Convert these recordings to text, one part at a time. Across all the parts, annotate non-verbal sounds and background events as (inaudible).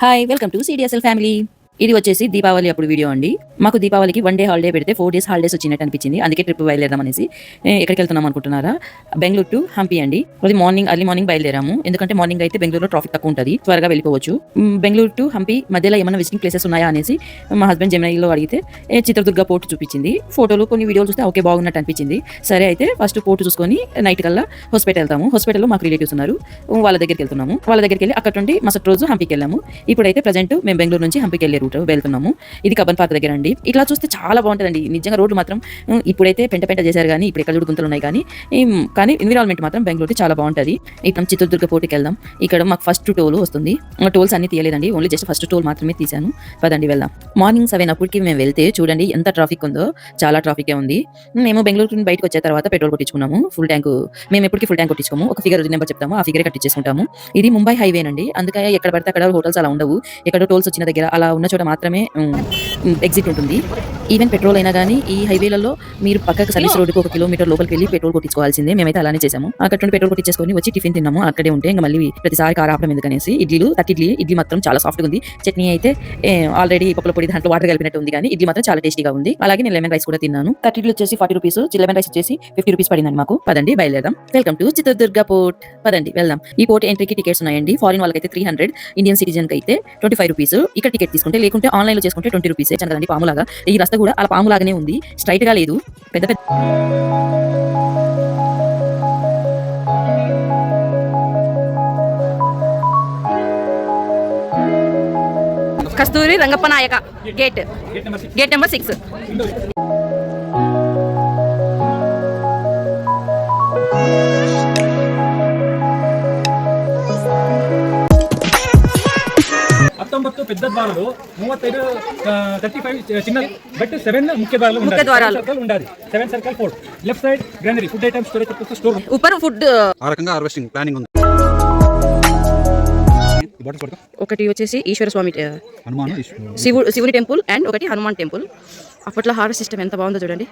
Hi welcome to CDSL family ఇది వచ్చేసి దీపావళి అప్పుడు వీడియో అండి. మాకు దీపావళికి వన్ డే హాలిడే పెడితే ఫోర్ డేస్ హాలిడేస్ వచ్చినట్టు అనిపించింది. అందుకే ట్రిప్ బయలుదేరాం అనేసి ఎక్కడికి వెళ్తున్నాం అనుకుంటున్నారా? బెంగళూరు టు హంపి అండి. అది మార్నింగ్ అర్లీ మార్నింగ్ బయలుదేరాము. ఎందుకంటే మార్నింగ్ అయితే బెంగళూరులో ట్రాఫిక్ తక్కువ ఉంటుంది త్వరగా వెళ్ళిపోవచ్చు. బెంగళూరు టు హంపి మధ్యలో ఏమైనా విజిటింగ్ ప్లేసెస్ ఉన్నాయా అనేసి మా హస్బెండ్ జెమినైలో అడిగితే చిత్రదుర్గ పోర్ట్ చూపించింది. ఫోటోలు కొన్ని వీడియోలు చూస్తే ఓకే బాగున్నట్టు అనిపించింది. సరే అయితే ఫస్ట్ పోర్ట్ చూసుకొని నైట్ కల్లా హాస్పిటల్ వెళ్తాము. హాస్పిటల్లో మాకు రిలేటివ్స్ ఉన్నారు. వాళ్ళ దగ్గరికి వెళ్తున్నాము. వాళ్ళ దగ్గరికి వెళ్ళి అక్కడ నుండి మసటి రోజు హంపికి వెళ్ళాము. ఇప్పుడైతే ప్రజెంట్ మేము బెంగళూరు నుంచి హంపికి వెళ్ళారు. రూట్ వెళ్తున్నాము. ఇది కబన్ పార్క్ దగ్గర అండి. ఇట్లా చూస్తే చాలా బాగుంటుందండి. నిజంగా రోడ్లు మాత్రం ఇప్పుడైతే పెంట పెంట చేశారు కానీ ఇప్పుడు ఎక్కడ గుంతలు ఉన్నాయి కానీ కానీ ఎన్విరాన్మెంట్ మాత్రం బెంగళూరు చాలా బాగుంటుంది. ఇక్కడ చిత్రదుర్గ పోటీకి వెళ్దాం. ఇక్కడ మాకు ఫస్ట్ టోల్ వస్తుంది. టోల్స్ అన్ని తీయలేదండి. ఓన్లీ జస్ట్ ఫస్ట్ టోల్ మాత్రమే తీశాను. పదండి వెళ్దాం. మార్నింగ్ సెవెన్ అప్పటికి మేము వెళ్తే చూడండి ఎంత ట్రాఫిక్ ఉందో చాలా ట్రాఫిక్ ఉంది. మేము బెంగళూరు నుండి బయటకు వచ్చిన తర్వాత పెట్రోల్ కొట్టించుకున్నాము. ఫుల్ ట్యాంక్ మేము ఎప్పటికీ ఫుల్ ట్యాంక్ కొట్టించుకోము. ఒక ఫిగర్ నెంబర్ చెప్తాము. ఆ ఫిగర్ కట్టించేసుకుంటాము ఇది ముంబై హైవే అండి అందుకే ఎక్కడ పడితే అక్కడ హోటల్స్ అలా ఉండవు. ఎక్కడ టోల్స్ వచ్చిన దగ్గర అలా ఉన్న చోట మాత్రమే ఎగ్జిట్ ఉంటుంది. ఈవెన్ పెట్రోల్ అయినా కానీ ఈ హైవేలలో మీరు పక్కకు సర్వీస్ రోడ్డుకి ఒక కిలోమీటర్ లోపలికి వెళ్ళి పెట్రోల్ కొట్టించుకోవాల్సిందే. మేమైతే అలానే చేసాము అక్కడ నుండి పెట్రోల్ కొట్టించేసుకొని వచ్చి టిఫిన్ తిన్నాము. అక్కడే ఉంటే ఇంకా మళ్ళీ ప్రతిసారి కార ఆపడం ఎందుకనేసి ఇడ్లీలు తట్టి ఇడ్లీ ఇడ్లీ మాత్రం చాలా సాఫ్ట్గా ఉంది. చట్నీ అయితే ఆల్రెడీ పప్పుల పొడి దాంట్లో వాటర్ కలిపినట్టు ఉంది కానీ ఇడ్లీ మాత్రం చాలా టేస్టీగా ఉంది. అలాగే నేను లెమన్ రైస్ కూడా తిన్నాను. తట్టి ఇడ్లీ వచ్చేసి ఫార్టీ రూపీస్ లెమన్ రైస్ వచ్చేసి ఫిఫ్టీ రూపీస్ పడిందండి మాకు. పదండి బయలుదేరాం వెల్కమ్ టు చిత్రదుర్గ పోర్ట్ పదండి వెళ్దాం. ఈ పోర్ట్ ఎంట్రీకి టికెట్స్ ఉన్నాయండి. ఫారిన్ వాళ్ళకైతే త్రీ హండ్రెడ్ ఇండియన్ సిటిజన్కి అయితే ట్వంటీ ఫైవ్ రూపీస్ ఇక్కడ టికెట్ తీసుకుంటే లేకుంటే ఆన్లైన్లో చేసుకుంటే ట్వంటీ రూపీస్ ఇచ్చాను కదండి పాములాగా. ఈ రస్త కూడా అలా పాములాగానే ఉంది. స్ట్రైట్గా లేదు. పెద్ద పెద్ద Kasturi Rangappa Nayaka gate. Gate number six. thank you పెద్ద ద్వారాలు మూవత్తైదు థర్టీ ఫైవ్ చిన్న బట్ సెవెన్ ముఖ్య ద్వారాలు ముఖ్య ద్వారాలు. ఉండాలి. Seven circle four left side granary food item storage store ఉపర్ food ఆ రకంగా హార్వెస్టింగ్ ప్లానింగ్ ఉంది. ఒకటి వచ్చేసి ఈశ్వర స్వామి శివుడు శివుని టెంపుల్ అండ్ ఒకటి హనుమాన్ టెంపుల్. అప్పట్లో హార్వెస్ట్ సిస్టమ్ ఎంత బాగుందో చూడండి.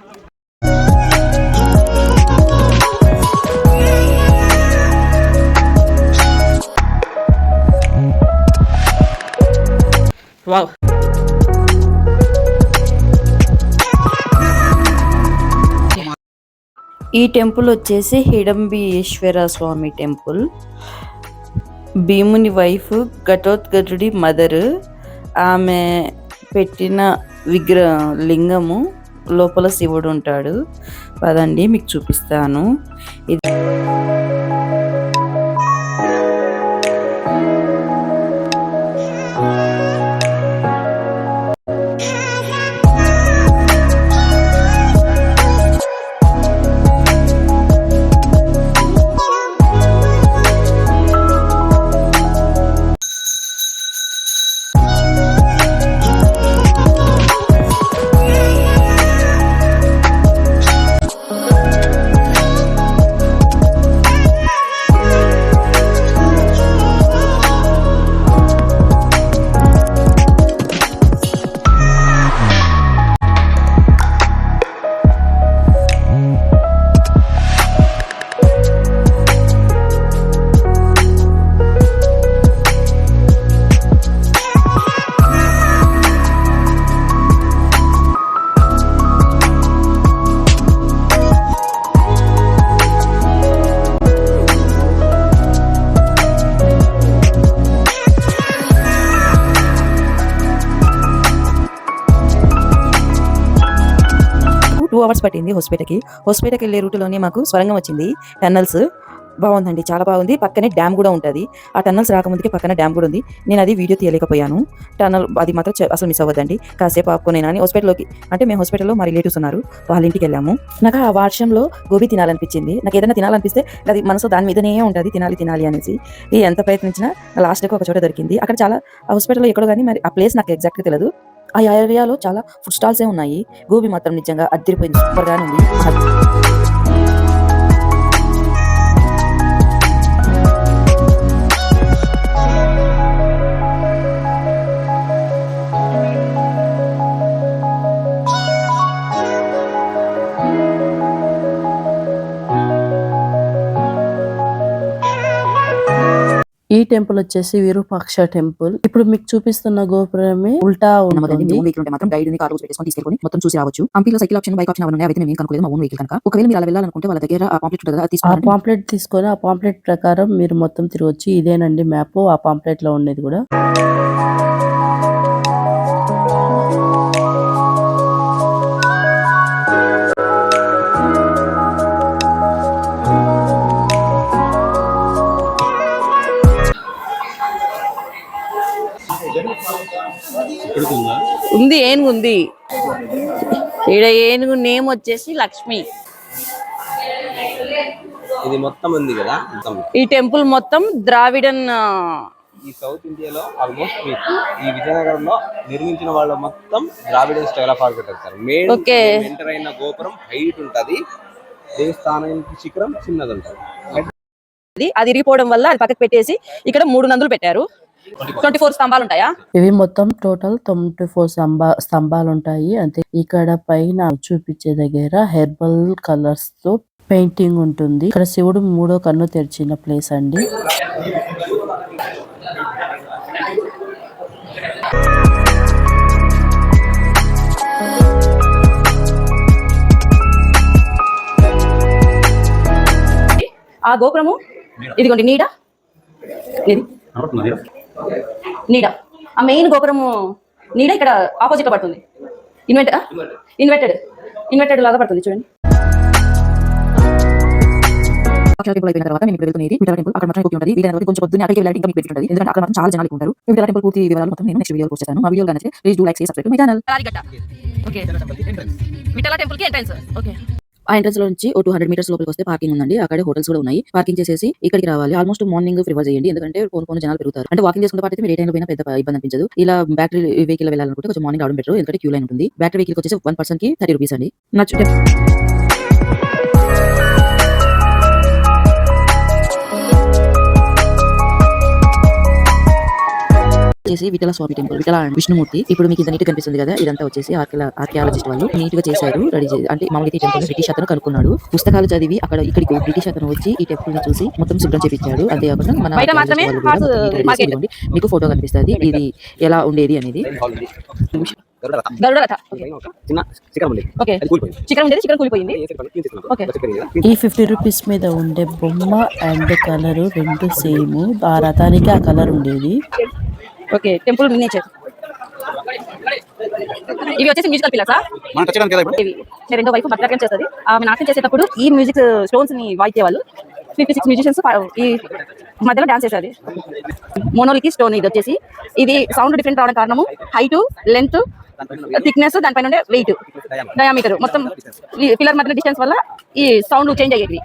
వావ్. ఈ టెంపుల్ వచ్చేసి హిడంబీశ్వర స్వామి టెంపుల్. భీముని వైఫ్ ఘటోత్కచుడి మదర్. ఆమె పెట్టిన విగ్రహ లింగము లోపల శివుడు ఉంటాడు. పదండి మీకు చూపిస్తాను. ఇది అవర్స్ పట్టింది హాస్పిటల్కి హాస్పిటల్కి వెళ్ళే రూట్లోనే మాకు స్వరంగం వచ్చింది. టన్నల్స్ బాగుందండి చాలా బాగుంది. పక్కనే డ్యామ్ కూడా ఉంటుంది. ఆ టన్నల్స్ రాకముందుకే పక్కన డ్యామ్ కూడా ఉంది. నేను అది వీడియో తీయలేకపోయాను. టన్నల్ అది మాత్రం అసలు మిస్ అవ్వదండి కాసేపు ఆపుకునేనా అని హాస్పిటల్లోకి అంటే మేము హాస్పిటల్లో మా రిలేటివ్స్ ఉన్నారు. వాళ్ళ ఇంటికి వెళ్ళాము. నాకు ఆ వర్షంలో గోబీ తినాలనిపించింది. నాకు ఏదైనా తినాలనిపిస్తే అది మనసు దాని మీదనే ఉంటుంది. తినాలి తినాలి అనేసి. ఈ ఎంత ప్రయత్నించినా లాస్ట్కి ఒక చోట దొరికింది. అక్కడ చాలా హాస్పిటల్లో ఎక్కడో కానీ మరి ఆ ప్లేస్ నాకు ఎగ్జాక్ట్గా తెలియదు ఆ ఏరియాలో చాలా ఫుడ్ స్టాల్సే ఉన్నాయి. గోబీ మాత్రం నిజంగా అద్దరిపోయింది. సూపర్గానే ఉంది. ఈ టెంపుల్ వచ్చేసి విరూపాక్ష టెంపుల్. ఇప్పుడు మీకు చూపిస్తున్న గోపురమే ఉల్టా ఉంటుంది. మాత్రం గైడ్ని కార్ పెట్టుకొని తీసుకెళ్ళి మొత్తం చూసి రావచ్చు. హంపీలో సైకిల్ ఆప్షన్ బైక్ ఆప్షన్ అవన్నీ అయితే మేము ఏం కనుక్కోలేదు మా ఓన్ వెహికల్ కనుక. ఒకవేళ మీరు అలా వెళ్ళాలనుకుంటే వాళ్ళ దగ్గర ఆ పాంప్లెట్ ఉంటుంది ఆ పాంప్లెట్ తీసుకొని ఆ పాంప్లెట్ ప్రకారం మీరు మొత్తం తిరగొచ్చు ఇదేనండి మ్యాప్ ఆ పాంప్లెట్లో ఉండేది కూడా. ఉంది ఏనుగు ఉంది ఈడ ఏనుగు నేమ్ వచ్చేసి లక్ష్మి. ఇది మొత్తం ఉంది కదా? ఈ టెంపుల్ మొత్తం ద్రావిడన్ ఈ సౌత్ ఇండియాలో ఆల్మోస్ట్ ఈ విజయనగరంలో నిర్మించిన వాళ్ళ మొత్తం Dravidian style of architecture main. Enter అయిన గోపురం హైట్ ఉంటది. దేవస్థానానికి శిఖరం చిన్నది ఉంటది. అది అది ఇరిగిపోవడం వల్ల అది పక్కకు పెట్టేసి ఇక్కడ మూడు నందులు పెట్టారు. ట్వంటీ ఫోర్ స్తంభాలు ఉంటాయా ఇవి మొత్తం టోటల్ ట్వంటీ ఫోర్ స్తంభా స్తంభాలు ఉంటాయి అంతే ఇక్కడ పైన చూపించే దగ్గర హెర్బల్ కలర్స్తో పెయింటింగ్ ఉంటుంది. ఇక్కడ శివుడు మూడో కన్ను తెరిచిన ప్లేస్ అండి. ఆ గోపురము? ఇదిగోండి నీడ? ఇది నీడ. ఆ మెయిన్ గోపురము నీడ ఇక్కడ ఆపోజిట్లో పడుతుంది ఇన్వెర్ట్ ఇన్వర్టెడ్ ఇన్వర్టెడ్ లాగా పడుతుంది చూడండి. టెంపుల్ అయిపోయిన తర్వాత మేము ఇప్పుడు వెళ్తున్నది విఠల టెంపుల్ అక్కడ మాత్రం ఎక్కువ ఉంటుంది వీలైన వరకు కొంచెం పొద్దున్న అక్కడికి వెళ్ళాలి ఇంకా మీకు బెనిఫిట్ ఉంటుంది ఎందుకంటే అక్కడ మాత్రం చాలా జనాలు ఉంటారు. టెంపుల్ పూర్తి వివరాలు మొత్తం నేను నెక్స్ట్ వీడియో పోస్ట్ చేస్తాను. మా వీడియో కానీ please do like subscribe my channel okay Vittala టెంపుల్కి ఎంట్రన్స్ ఓకే ఆ ఎంట్రన్స్లో నుంచి ఓ టూ హండ్రెడ్ మీటర్స్ లోపలికి వస్తే పార్కింగ్ ఉందండి. అక్కడ హోటల్స్ కూడా ఉన్నాయి. పార్కింగ్ చేసేసి ఇక్కడికి రావాలి. ఆల్మోస్ట్ మార్నింగ్ ప్రిఫర్ చేయండి. ఎందుకంటే కొన్ని కొన్ని జనాలు పెరుగుతారు. అంటే వాకింగ్ చేసుకున్న పార్టీ మీరు ఏ టైంలో పోయినా పెద్ద ఇబ్బంది అనిపించదు. ఇలా బ్యాటరీ వెహికల్ వెళ్ళాలనుకుంటే కొంచెం మార్నింగ్ రావడం బెటర్ ఎందుకంటే క్యూ లైన్ ఉంటుంది. బ్యాటరీ వెహికల్ వచ్చేసి వన్ పర్సన్కి థర్టీ రూపీస్ అండి. నచ్చు వచ్చేసి విఠల స్వామి టెంపుల్ విఠల అండ్ విష్ణుమూర్తి. ఇప్పుడు మీకు ఇంత నీట్ కనిపిస్తుంది కదా ఇదంతా వచ్చేసి ఆర్కియాలజిస్ట్ వాళ్ళు. నీట్గా చేశారు రెడీ చేసి అంటే మామూలుగా ఈ టెంపుల్ బ్రిటిష్ అతను కనుక్కున్నాడు. పుస్తకాలు చదివి అక్కడ ఇక్కడికి బ్రిటిష్ అతను వచ్చి ఈ టెంపుల్ని చూసి మొత్తం శుభ్రం చేపించాడు. అంతేకాకుండా మన. మీకు ఫోటో కనిపిస్తుంది. ఇది ఎలా ఉండేది అనేది? ఈ ఫిఫ్టీ రూపీస్ మీద ఉండే బొమ్మ అండ్ కలర్ రెండు సేమ్ ఆ రథానికి ఆ కలర్ ఉండేది. ఓకే టెంపుల్ మినియేచర్ ఇవి వచ్చేసి మ్యూజికల్ పిల్లర్సా మనం టచ్ చేయడానికి కదా ఇప్పుడు? ఇవి నేను రెండో వైపు భద్రకం చేస్తుంది. ఆమె నాట్యం చేసేటప్పుడు ఈ మ్యూజిక్ స్టోన్స్ని వాయిద్య వాళ్ళు ఫిఫ్టీ సిక్స్ మ్యూజిషియన్స్ ఈ మధ్యలో డాన్స్ చేశారు మోనోలికి స్టోన్ ఇది వచ్చేసి. ఇది సౌండ్ డిఫరెంట్ రావడం కారణము హైట్ లెంత్ థిక్నెస్ దానిపైన ఉండే వెయిట్ డయామీటర్ మొత్తం ఈ పిల్లర్ మధ్య డిస్టెన్స్ వల్ల ఈ సౌండ్ చేంజ్ అయ్యేది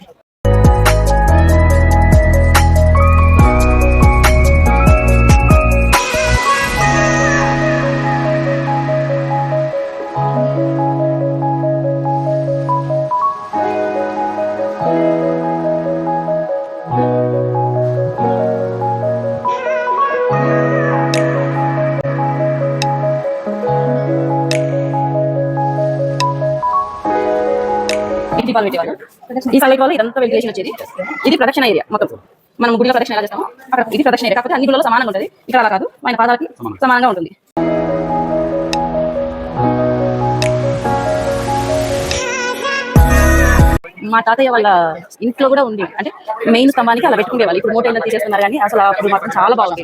దీపాలు పెట్టేవాళ్ళు ఈ సైలైట్ వల్ల ఇదంతా వెంటిలేషన్ వచ్చేది ఇది ప్రదక్షిణ ఏరియా మొత్తం. మనం గుడిలో ప్రదక్షిణ ఎలా చేస్తామో అక్కడ ఇది ప్రదక్షిణ ఏరియా. కాకపోతే అన్ని గుడిలో సమానంగా ఉంటుంది. ఇక్కడ అలా కాదు. ఆయన పాదాలకి సమానంగా. ఉంటుంది. మా తాతయ్య వాళ్ళ ఇంట్లో కూడా ఉంది అంటే మెయిన్ స్తంభానికి అలా పెట్టుకునేవాళ్ళు. ఇప్పుడు మూట ఏళ్ళని తీసేస్తున్నారు కానీ అసలు అప్పుడు మాత్రం చాలా బాగుంది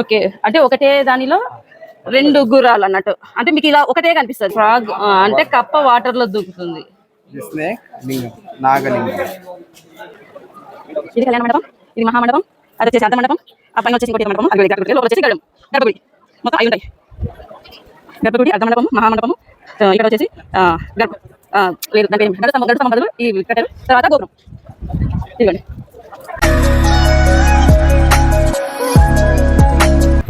ఓకే. అంటే ఒకటే దానిలో రెండు గుర్రాలు అన్నట్టు. అంటే మీకు ఇలా ఒకటే కనిపిస్తుంది. ఫ్రాగ్ అంటే కప్ప వాటర్లో దూకుతుంది. స్నేక్ లింగం నాగలింగం. ఇది కళ్యాణ మండపం ఇది మహామండపం అది వచ్చేసి అర్ధ మండపం ఆ పైన వచ్చేసి ఇంకోటి మండపం అది గర్భగుడి లోపల వచ్చేసి గడం గర్భగుడి మొత్తం అవి ఉంటాయి గర్భగుడి అర్ధ మండపం మహామండపము ఇక్కడ వచ్చేసి ఆ, లేదు దానికి గరుడ స్తంభం గరుడ ఈ కట్టారు తర్వాత గోపురం. ఇదిగోండి.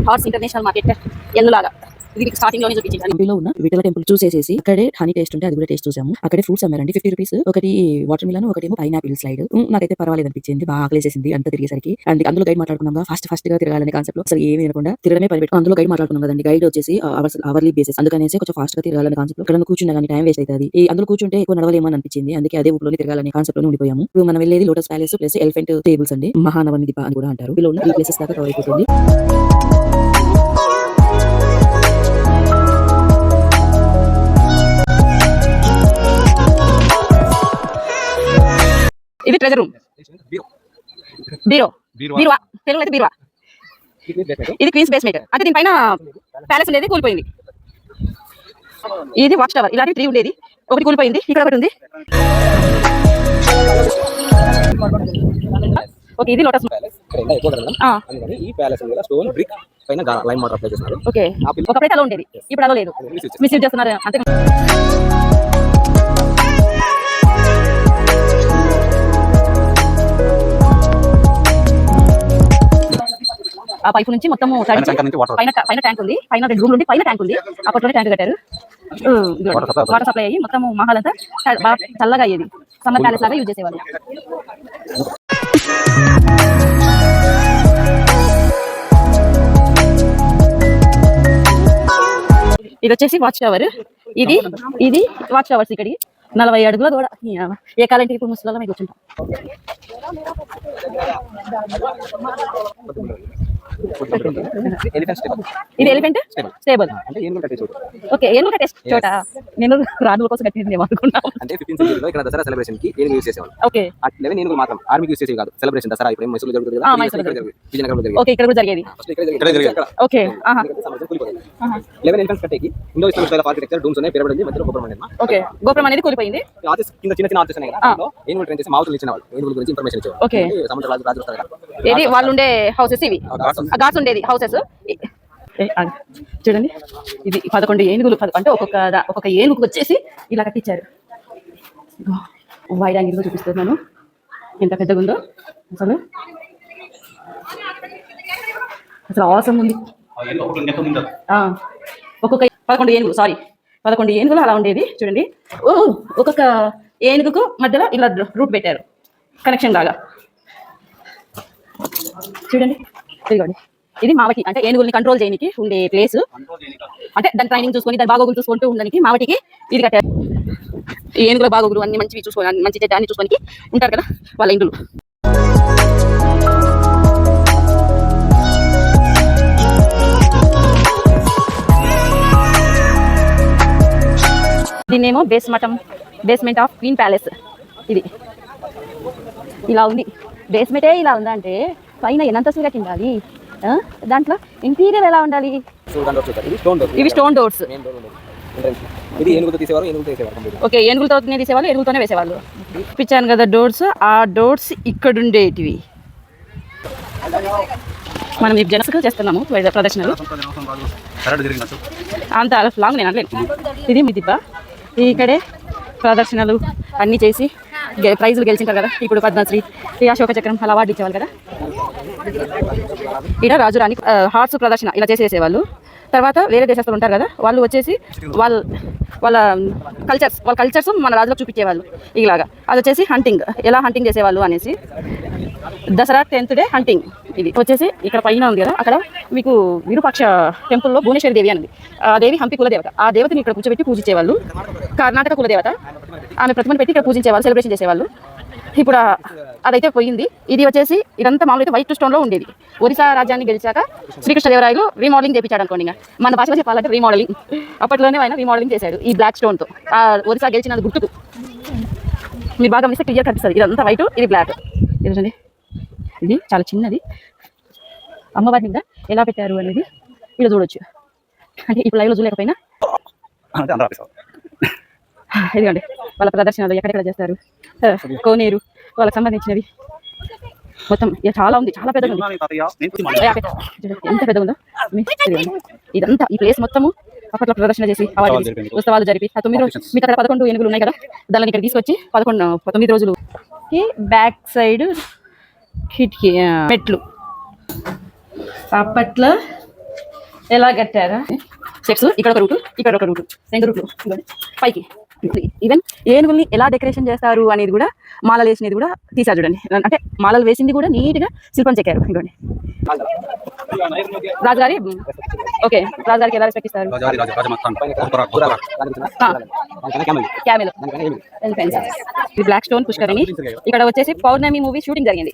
హార్స్ ఇంటర్నేషనల్ మార్కెట్ ఎన్నులాగా ఇది స్టార్టింగ్లోనే ఉన్న విఠల టెంపుల్ చూసేసి అక్కడే హనీ టేస్ట్ ఉంటే అది కూడా టేస్ట్ చూసాము. అక్కడే ఫ్రూట్స్ అమ్మారండి. ఫిఫ్టీ రూపీస్ ఒకటి వాటర్ మిలన్ ఒకటి పైనాపిల్ స్లైడ్ నాకైతే పర్వాలేదు అనిపించింది. బాగా ఆకలేసేసింది అంత తిరిగేసరికి. అండ్ అందులో గైడ్ మాట్లాడుకున్నాం ఫాస్ట్ ఫాస్ట్గా తిరగాలనే కాన్సెప్ట్లో. అసలు ఏమి వినకుండా తిరగమే పని పెట్టుకుని అందులో గైడ్ మాట్లాడుకున్నాం కదండి. గైడ్ వచ్చేసి అవర్స్ అవర్లీ బేసిస్ అందుకనేసి కొంచెం ఫాస్ట్గా తిరగాలనే కాన్సెప్ట్ ఇక్కడ కూర్చున్నా కానీ టైం వేస్ట్ అవుతుంది. ఈ అందులో కూర్చుంటే ఎక్కువ నడవలేమని అనిపించింది. అందుకే అదే ఊర్లోనే తిరగాలనే కాన్సెప్ట్లో ఉండిపోయాము. ఇప్పుడు మనం వెళ్ళేది lotus palace plus elephant tables అండి. మహానవమి దీప అని కూడా అంటారు. ఇలా ఉన్న ఈ ప్లేసెస్ దాకా కవర్ అయిపోతుంది. ఇది ట్రెజర్ రూమ్ బీరో బీరువా తెలుగు అయితే బీరువా ఇది క్వీన్స్ బేస్మెంట్ అంటే దీనిపైన ప్యాలెస్ ఉండేది కూలిపోయింది. ఇది వాచ్ టవర్ ఇలాంటి త్రీ ఉండేది. ఒకటి కూలిపోయింది. ఇక్కడ ఒకటి ఉంది. ఓకే ఇది లోటస్ ఈ ప్యాలెస్ స్టోన్ బ్రిక్ పైన లైమ్ వాటర్ అప్లై చేస్తున్నారు. ఓకే. ఒకప్పుడైతే అలా ఉండేది. ఇప్పుడు అలా లేదు. మిస్యూజ్ చేస్తున్నారు. అంతే. ఆ పైపు నుంచి మొత్తం పైన పైన పైన ట్యాంక్ ఉంది. పైన రెండు రూమ్లు ఉంది. పైన ట్యాంక్ ఉంది. అప్పట్లోనే ట్యాంక్ కట్టారు. వాటర్ సప్లై అయ్యి మొత్తం మహాల్ అంతా బాగా చల్లగా అయ్యేది. సమ్మర్ ప్యాలెస్ లాగా యూజ్ చేసేవాళ్ళు. ఇది వచ్చేసి వాచ్ టవర్ ఇది ఇది వాచ్ టవర్స్ ఇక్కడ నలభై అడుగుల కూడా ఏ కాలంటే ఇప్పుడు ముసలిలో మీకు కూర్చుంటాం. ఇది ఎలిఫెంట్ స్టేబుల్ అంటే ఏనుగులు కట్టే చోటు. ఓకే ఏనుగు టెస్ట్ చోట. నేను కోసం కట్టింది అనుకున్నాను. అంటే ఫిఫ్టీన్ సెంచరీలో ఇక్కడ దసరా సెలబ్రేషన్కి ఏనుగు యూస్ చేసేవాళ్ళు. ఓకే ఆ లెవెన్ ఏనుగులు మాత్రం ఆర్మీకి యూస్ చేసేవి కాదు. సెలబ్రేషన్ దసరా ఇప్పుడు మైసూరు జరుగుతుంది ఆ, కదా మైసూరులో ఇక్కడ జరుగుతుంది. విజయనగరంలో జరిగింది. ఓకే ఇక్కడ కూడా జరిగేది. ఫస్ట్ ఇక్కడ ఇక్కడ జరిగేది. ఇక్కడ ఓకే ఆహా. లెవెన్ ఎలిఫెంట్స్ కట్టేకి Indo Islamic style of architecture domes ఉన్నాయి పిరమిడ్ ఉంది మధ్యలో గోపురం ఉంది అన్నమాట. ఓకే గోపురం అనేది కూలిపోయింది. ఆర్టిస్ట్ కింద చిన్న చిన్న ఆర్టిస్ట్ ఉన్నాయి కదా ఆ. అందులో ఏనుగులు ట్రైన్ చేసి మావుతులు ఇచ్చిన వాళ్ళు. ఏనుగుల గురించి ఇన్ఫర్మేషన్ ఇచ్చేవాళ్ళు. ఓకే. అంటే సముద్ర రాజు రాజు వస్తారు కదా. ఏది? వాళ్ళు ఉండే హౌసెస్ ఇవి. ఘాట్స్ ఉండేది హౌసెస్ చూడండి. ఇది పదకొండు ఏనుగులు అంటే ఒక్కొక్క ఒక్కొక్క ఏనుగుకు వచ్చేసి ఇలా కట్టించారు. వైడ్ యాంగిల్ చూపిస్తున్నాను ఎంత పెద్దగా ఉందో అసలు. అసలు అవసరం ఉంది. ఆ, ఒక్కొక్క పదకొండు ఏనుగులు సారీ పదకొండు ఏనుగులు అలా ఉండేది చూడండి. ఓ ఒక్కొక్క ఏనుగుకు మధ్యలో ఇలా రూట్ పెట్టారు. కనెక్షన్ లాగా. చూడండి. ఇదిగోండి. ఇది మావటి అంటే ఏనుగుల్ని కంట్రోల్ చేయడానికి ఉండే ప్లేస్ అంటే దాని ట్రైనింగ్ చూసుకొని దాని బాగోగులు చూసుకుంటూ ఉండడానికి మావటికి ఇది కట్టారు ఏనుగుల బాగోగులు అన్ని మంచివి చూసుకొని అన్ని మంచి చెడ్డ అన్ని చూసుకొని ఉంటారు కదా వాళ్ళ ఇంట్లో దీన్నేమో బేస్ మఠం బేస్మెంట్ ఆఫ్ క్వీన్ ప్యాలెస్ ఇది. ఇలా ఉంది. బేస్మెంటే ఇలా ఉందంటే పైన ఎంత సూర్య ఉండాలి ఆ? దాంట్లో ఇంటీరియర్ ఎలా ఉండాలి? ఇవి స్టోన్ డోర్స్ ఇది ఏనుగుతో తీసేవారు ఏనుగుతో తీసేవారు కంప్లీట్ ఓకే ఏనుగులతోనే తీసేవాళ్ళు ఏనుగులతోనే వేసేవాళ్ళు. ఇప్పించాను కదా డోర్స్ ఆ డోర్స్ ఇక్కడ ఉండేటివి మనం ఈ జనసుకు చేస్తున్నాము ప్ర- ప్రదర్శనలు. అంత లాంగ్ నేను అనలేను. ఇది మీ దిబ్బ. ఇక్కడే ప్రదర్శనలు అన్నీ చేసి ప్రైజులు గెలిచింటారు కదా. ఇప్పుడు పద్మశ్రీ అశోక చక్రం అలా అవార్డు ఇచ్చేవాళ్ళు కదా. ఇక్కడ రాజురాణి హార్ట్స్ ప్రదర్శన ఇలా చేసేసేవాళ్ళు. తర్వాత వేరే దేశస్తులు ఉంటారు కదా వాళ్ళు వచ్చేసి వాళ్ళ వాళ్ళ కల్చర్స్ వాళ్ళ కల్చర్స్ మన రాజులకు చూపించేవాళ్ళు ఇలాగా. అది వచ్చేసి హంటింగ్ ఎలా హంటింగ్ చేసేవాళ్ళు అనేసి. దసరా టెన్త్ డే హంటింగ్ ఇది వచ్చేసి ఇక్కడ పైన ఉంది కదా అక్కడ మీకు విరూపాక్ష టెంపుల్లో భువనేశ్వరి దేవి అనేది. ఆ దేవి హంపి కులదేవత. ఆ దేవతని ఇక్కడ కూర్చోబెట్టి పూజించేవాళ్ళు. కర్ణాటక కులదేవత. ఆమె ప్రతిమను పెట్టి ఇక్కడ పూజించేవాళ్ళు సెలబ్రేషన్ చేసేవాళ్ళు. ఇప్పుడు అదైతే పోయింది. ఇది వచ్చేసి ఇదంతా మామూలు అయితే వైట్ స్టోన్లో ఉండేది. ఒరిస్సా రాజ్యాన్ని గెలిచాక శ్రీకృష్ణదేవరాయలు రీమోడలింగ్ చేపించాడు అనుకోండి ఇంకా. మన భాషలో చెప్పాలంటే రీమోడలింగ్ అప్పట్లోనే ఆయన రీమోడలింగ్ చేశాడు ఈ బ్లాక్ స్టోన్తో ఆ ఒరిస్సా గెలిచిన గుర్తుకు. మీరు బాగా మిస్తే క్లియర్ కనిపిస్తుంది. ఇదంతా వైట్ ఇది బ్లాక్ ఇది ఇది చాలా చిన్నది. అమ్మవారి మీద ఎలా పెట్టారు అనేది ఇక్కడ చూడొచ్చు. అంటే ఇప్పుడు లైవ్లో చూడలేకపోయినా? అంటే అందరూ ఇదిగోండి వాళ్ళ ప్రదర్శనలు ఎక్కడెక్కడ చేస్తారు? కోనేరు వాళ్ళకి సంబంధించినవి. మొత్తం ఇక చాలా ఉంది చాలా పెద్దగా ఉంది. ఎంత పెద్దగా ఉందో. ఇదంతా ఈ ప్లేస్ మొత్తము అప్పట్లో ప్రదర్శన చేసి అవార్డు ఉత్సవాలు జరిపి. ఆ తొమ్మిది రోజులు మీకు అక్కడ పదకొండు ఏనుగులు ఉన్నాయి కదా దాన్ని ఇక్కడ తీసుకొచ్చి పదకొండు తొమ్మిది రోజులు బ్యాక్ సైడ్ కిటికీ మెట్లు. అప్పట్లో ఎలా కట్టారా? స్టెప్స్ ఇక్కడ ఒక రూట్ ఇక్కడ ఒక రూట్. రెండు రూట్లు. పైకి. ఈవెన్ ఏనుగుల్ని ఎలా డెకరేషన్ చేస్తారు అనేది కూడా మాలలు వేసినది కూడా తీసారు చూడండి. అంటే మాలలు వేసింది కూడా నీట్గా శిల్పం చెక్కారు ఇదిగోండి. రాజుగారి ఓకే రాజుగారికి ఎలా రెస్పెక్ట్ ఇస్తారు? ఇది బ్లాక్ స్టోన్ పుష్కరిణి ఇక్కడ వచ్చేసి పౌర్ణమి మూవీ షూటింగ్ జరిగింది.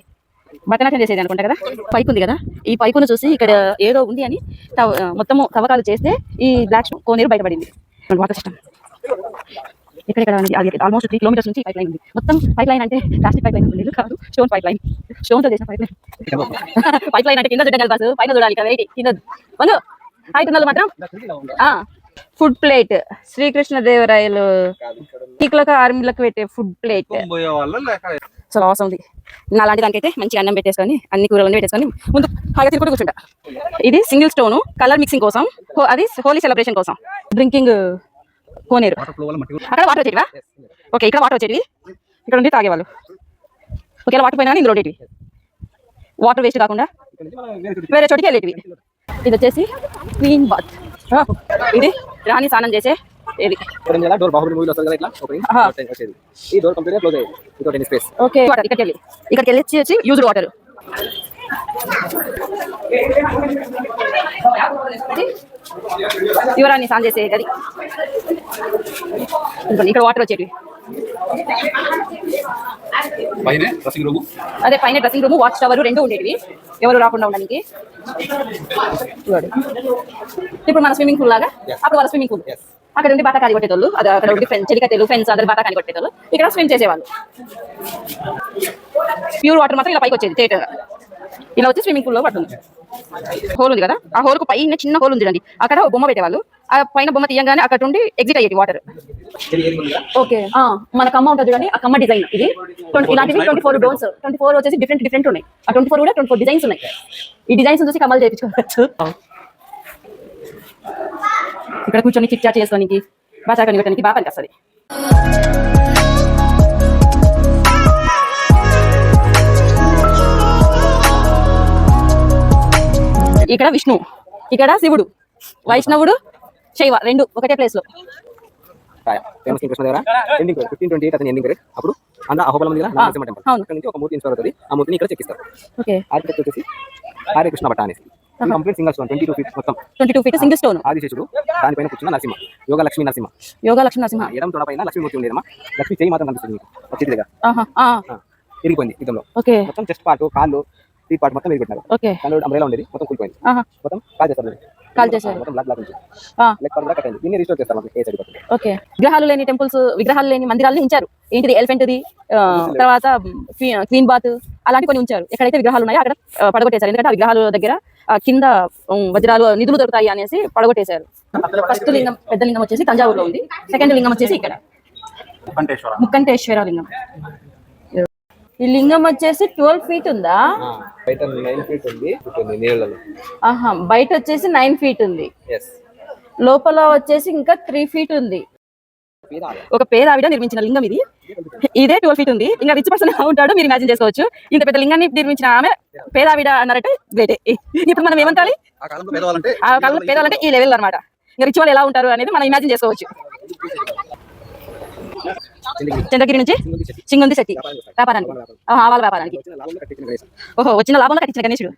భరతనాట్యం చేసేది అనుకుంటా కదా? పైక్ ఉంది కదా? ఈ పైకును చూసి ఇక్కడ ఏదో ఉంది అని తవ- మొత్తము తవ్వకాలు చేస్తే ఈ బ్లాక్ స్టోన్ కోనేరు బయటపడింది. వాటర్ సిస్టమ్ ఇక్కడ ఇక్కడ ఉంది. అది ఆల్మోస్ట్ త్రీ కిలోమీటర్స్ నుంచి పైప్ లైన్ ఉంది. మొత్తం పైప్ లైన్ అంటే ప్లాస్టిక్ పైప్ లైన్ ఉంది కాదు స్టోన్ పైప్ లైన్ స్టోన్తో చేసిన పైప్ లైన్ పైప్ లైన్ అంటే కింద చూడండి బస్ పైన చూడాలి కదా వెయిట్ కింద వందు! హైట్ ఉన్నది మాత్రం? ఫుడ్ ప్లేట్ శ్రీకృష్ణదేవరాయలు టీకులకు ఆర్మీలకు పెట్టే ఫుడ్ ప్లేట్ వాళ్ళు అసలు అవసరం ఉంది. నా లాంటి దానికైతే మంచి అన్నం పెట్టేసుకొని అన్ని కూరలు పెట్టేసుకొని ముందు హాయిగా తిరుగుతూ కూర్చుంటా. ఇది సింగిల్ స్టోన్ కలర్ మిక్సింగ్ కోసం అది హోలీ సెలబ్రేషన్ కోసం. డ్రింకింగ్ కోనేరు. అక్కడ వాటర్ వచ్చేటివా? ఓకే ఇక్కడ వాటర్ వచ్చేటివి ఇక్కడ ఉండి తాగేవాళ్ళు ఒకవేళ వాటర్ పోయినా ఇందులో ఉండేటివి. వాటర్ వేస్ట్ కాకుండా వేరే చోటికి వెళ్ళేటివి. ఇది వచ్చేసి క్వీన్ బాత్ ఇది రాణి స్నానం చేసే ఇది. డోర్ బాహుబలి మూవీలో వస్తుంది ఇట్లా? ఈ డోర్ కంప్లీట్ క్లోజ్ అయ్యేది. ఇక్కడికి వెళ్ళి. ఇక్కడికి వెళ్ళి వచ్చి వచ్చి యూజ్డ్ వాటర్ యువరాన్ని సాన్ చేసే గది ఇక్కడ వాటర్ వచ్చేటివి. పైన డ్రెస్సింగ్ రూమ్? అదే పైన డ్రెస్సింగ్ రూమ్ వాచ్ టవర్ రెండు ఉండేటివి. ఎవరు రాకుండా ఉండడానికి. ఇప్పుడు మన స్విమ్మింగ్ పూల్ లాగా అప్పుడు వాళ్ళ స్విమ్మింగ్ పూల్. అక్కడ ఉండి బాట కాని కొట్టేటోళ్ళు అది అక్కడ ఉండి ఫ్రెండ్స్ చెలికత్తెలు ఫ్రెండ్స్ అందరు బాట కాని కొట్టేటోళ్ళు. ఇక్కడ స్విమ్ చేసేవాళ్ళు. ప్యూర్ వాటర్ మాత్రం ఇలా పైకి వచ్చేది తేటగా ఇలా వచ్చి స్విమ్మింగ్ పూల్లో పడుతుంది. హోల్ ఉంది కదా? ఆ హోల్కు పైన చిన్న హోల్ ఉంది చూడండి. అక్కడ ఒక బొమ్మ పెట్టేవాళ్ళు. ఆ పైన బొమ్మ తీయంగానే అక్కడ ఉండి ఎగ్జిట్ అయ్యేది వాటర్ ఓకే మన కమ్మ ఉంటుంది చూడండి. ఆ కమ్మ డిజైన్ ఇది. 20 ఇలాంటివి twenty four domes twenty four వచ్చేసి డిఫరెంట్ డిఫరెంట్ ఉన్నాయి. ఆ ట్వంటీ ఫోర్ కూడా ట్వంటీ ఫోర్ డిజైన్స్ ఉన్నాయి. ఈ డిజైన్స్ చూసి కమ్మలు చేయించుకోవచ్చు. ఇక్కడ కూర్చొని చిట్ చాట్ చేసుకోనికి బాగా కనిపెట్టడానికి బాగా పనికొస్తుంది ఇక్కడ విష్ణు ఇక్కడ శివుడు వైష్ణవుడు శైవ రెండు ఒకటే ప్లేస్లో. Famous Krishnadevara? Ending fifteen twenty eight అతని ఎండింగ్ పీరియడ్ అప్పుడు అంద అహోబలం ఉంది కదా ఆ, నరసింహ టెంపుల్ అవును. అక్కడ నుంచి ఒక మూర్తి ఇన్స్పైర్ అవుతుంది. ఆ మూర్తిని ఇక్కడ చెక్కిస్తారు. ఓకే. ఆర్కిటెక్ట్ వచ్చేసి హరే కృష్ణ భట్ట అనేసి complete single stone twenty two feet మొత్తం. Twenty two feet single stone ఆదిశేషుడు దానిపైన కూర్చున్న నరసింహ యోగ లక్ష్మీ నరసింహ. యోగా లక్ష్మీ నరసింహ. ఎడం తొడ పైన లక్ష్మీమూర్తి ఉండేదమ్మా. లక్ష్మీ చేయి మాత్రం కనిపిస్తుంది మీకు. దగ్గర ఇరిగిపోయింది యుద్ధంలో. మొత్తం చెస్ట్ పార్ట్ కాళ్ళు టీ పార్ట్ మొత్తం ఓకే. కళ్ళు అంబ్రేలా ఉండేది మొత్తం కూలిపోయింది. ఆహా, మొత్తం కాల్ చేస్తారు కాల్ చేశారు. మొత్తం బ్లాక్ బ్లాక్ నుంచి ఆ, లెగ్ పార్ట్ కూడా కట్ అయింది. దీన్ని రిస్టోర్ చేస్తారు మనకి ఏ సైడ్ పడుతుంది ఓకే. విగ్రహాలు లేని టెంపుల్స్ విగ్రహాలు లేని మందిరాలను ఉంచారు. ఏంటిది? ఎలిఫెంట్ది తర్వాత క్వీన్ బాత్ అలాంటి కొన్ని ఉంచారు. ఎక్కడైతే విగ్రహాలు ఉన్నాయో అక్కడ పడగొట్టేశారు. ఎందుకంటే ఆ విగ్రహాల దగ్గర కింద వజ్రాలు నిధులు దొరుకుతాయి అనేసి పడగొట్టేశారు. ఫస్ట్ లింగం పెద్ద లింగం వచ్చేసి తంజావూరులో ఉంది. సెకండ్ లింగం వచ్చేసి ఇక్కడ. కంటేశ్వర ముక్కంటేశ్వర లింగం. ఈ లింగం వచ్చేసి ట్వెల్వ్ ఫీట్ ఉందా? బయట నైన్ ఫీట్ ఉంది నీళ్ళలో. ఆహా బయట వచ్చేసి నైన్ ఫీట్ ఉంది. లోపల వచ్చేసి ఇంకా త్రీ ఫీట్ ఉంది. ఒక పేద ఆవిడ నిర్మించిన లింగం ఇది. ఇదే ట్వెల్వ్ ఫీట్ ఉంది. ఇంకా రిచ్ పర్సన్ ఉంటాడు మీరు ఇమాజిన్ చేసుకోవచ్చు. ఇంత పెద్ద లింగాన్ని నిర్మించిన ఆమె పేద ఆవిడ అన్నారంటే గ్రేటే ఇప్పుడు మనం ఏమంటాలి? ఆ కాలంలో పేదవాళ్ళంటే ఆ కాలంలో పేదవాళ్ళంటే ఈ లెవెల్ అన్నమాట. ఇంకా రిచ్ వాళ్ళు ఎలా ఉంటారు అనేది మనం ఇమాజిన్ చేసుకోవచ్చు. (laughs) (laughs) చంద్రగిరి నుంచి సింగుంది శెట్టి. వ్యాపారానికి. ఆవాల వ్యాపారానికి. ఓహో వచ్చిన లాభంలో కట్టించిన గణేశుడు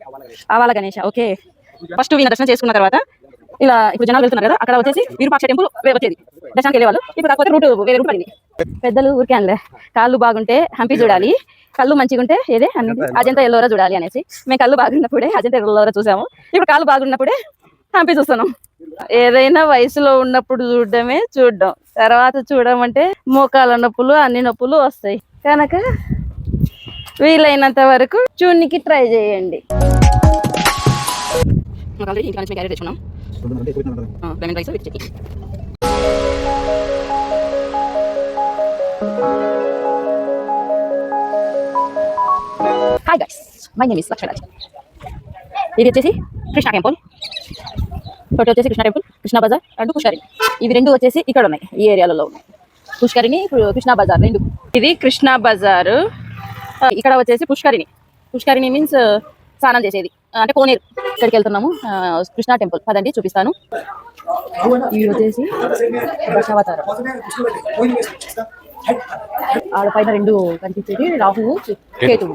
ఆవాల గణేష. ఓకే. ఫస్ట్ ఈయన దర్శనం చేసుకున్న తర్వాత ఇలా ఇప్పుడు జనాలు వెళ్తున్నారు కదా అక్కడ వచ్చేసి విరూపాక్ష టెంపుల్ వచ్చేది. దర్శనానికి వెళ్ళేవాళ్ళు. ఇప్పుడు కాకపోతే రూట్ వేరే రూట్ పడింది. పెద్దలు ఊరికే అనలే. కాళ్ళు బాగుంటే హంపి చూడాలి. కళ్ళు మంచిగా ఉంటే ఏదే అజంతా ఎల్లోరా చూడాలి అనేసి. మేము కళ్ళు బాగున్నప్పుడే అజంతా ఎల్లోరా చూసాము. ఇప్పుడు కాళ్ళు బాగున్నప్పుడే హంపి చూస్తున్నాం. ఏదైనా వయసులో ఉన్నప్పుడు చూడడమే చూడడం. తర్వాత చూడమంటే మోకాల నొప్పులు అన్ని నొప్పులు వస్తాయి. కనుక వీలైనంత వరకు చూనికి ట్రై చేయండి. Hi guys my name is Lakshmaraj ఇది వచ్చేసి కృష్ణ టెంపుల్. ఒకటి వచ్చేసి కృష్ణ టెంపుల్ కృష్ణ బజార్ అండ్ పుష్కరిణి. ఇవి రెండు వచ్చేసి ఇక్కడ ఉన్నాయి ఈ ఏరియాలలో ఉన్నాయి. పుష్కరిణి కృష్ణ బజార్ రెండు. ఇది కృష్ణ బజార్. ఇక్కడ వచ్చేసి పుష్కరిణి. పుష్కరిణి మీన్స్ స్నానం చేసేది. అంటే కోనేరు. ఇక్కడికి వెళ్తున్నాము. కృష్ణ టెంపుల్. పదండి చూపిస్తాను. ఇవి వచ్చేసి దశావతారం. ఆడ పైన రెండు కనిపించేది రాహువు కేతువు.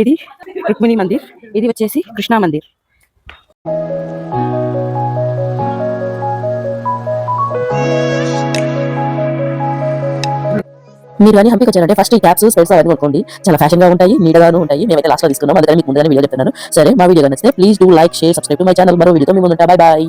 ఇది రుక్మిణి మందిర్. ఇది వచ్చేసి కృష్ణా మందిర్. మీరు కానీ హంపికి వచ్చారంటే ఫస్ట్ ఈ క్యాప్స్ స్పెల్స్ అవన్నీ కొనుక్కోండి. చాలా ఫ్యాషన్గా ఉంటాయి నీడగాను ఉంటాయి. మేమైతే లాస్ట్లో తీసుకున్నాం. అందుకని మీకు ముందుగానే వీడియో చెప్తున్నాను. సరే మా వీడియో నచ్చితే please do like share subscribe my channel మరో వీడియోతో మీ ముందుంటా. Bye bye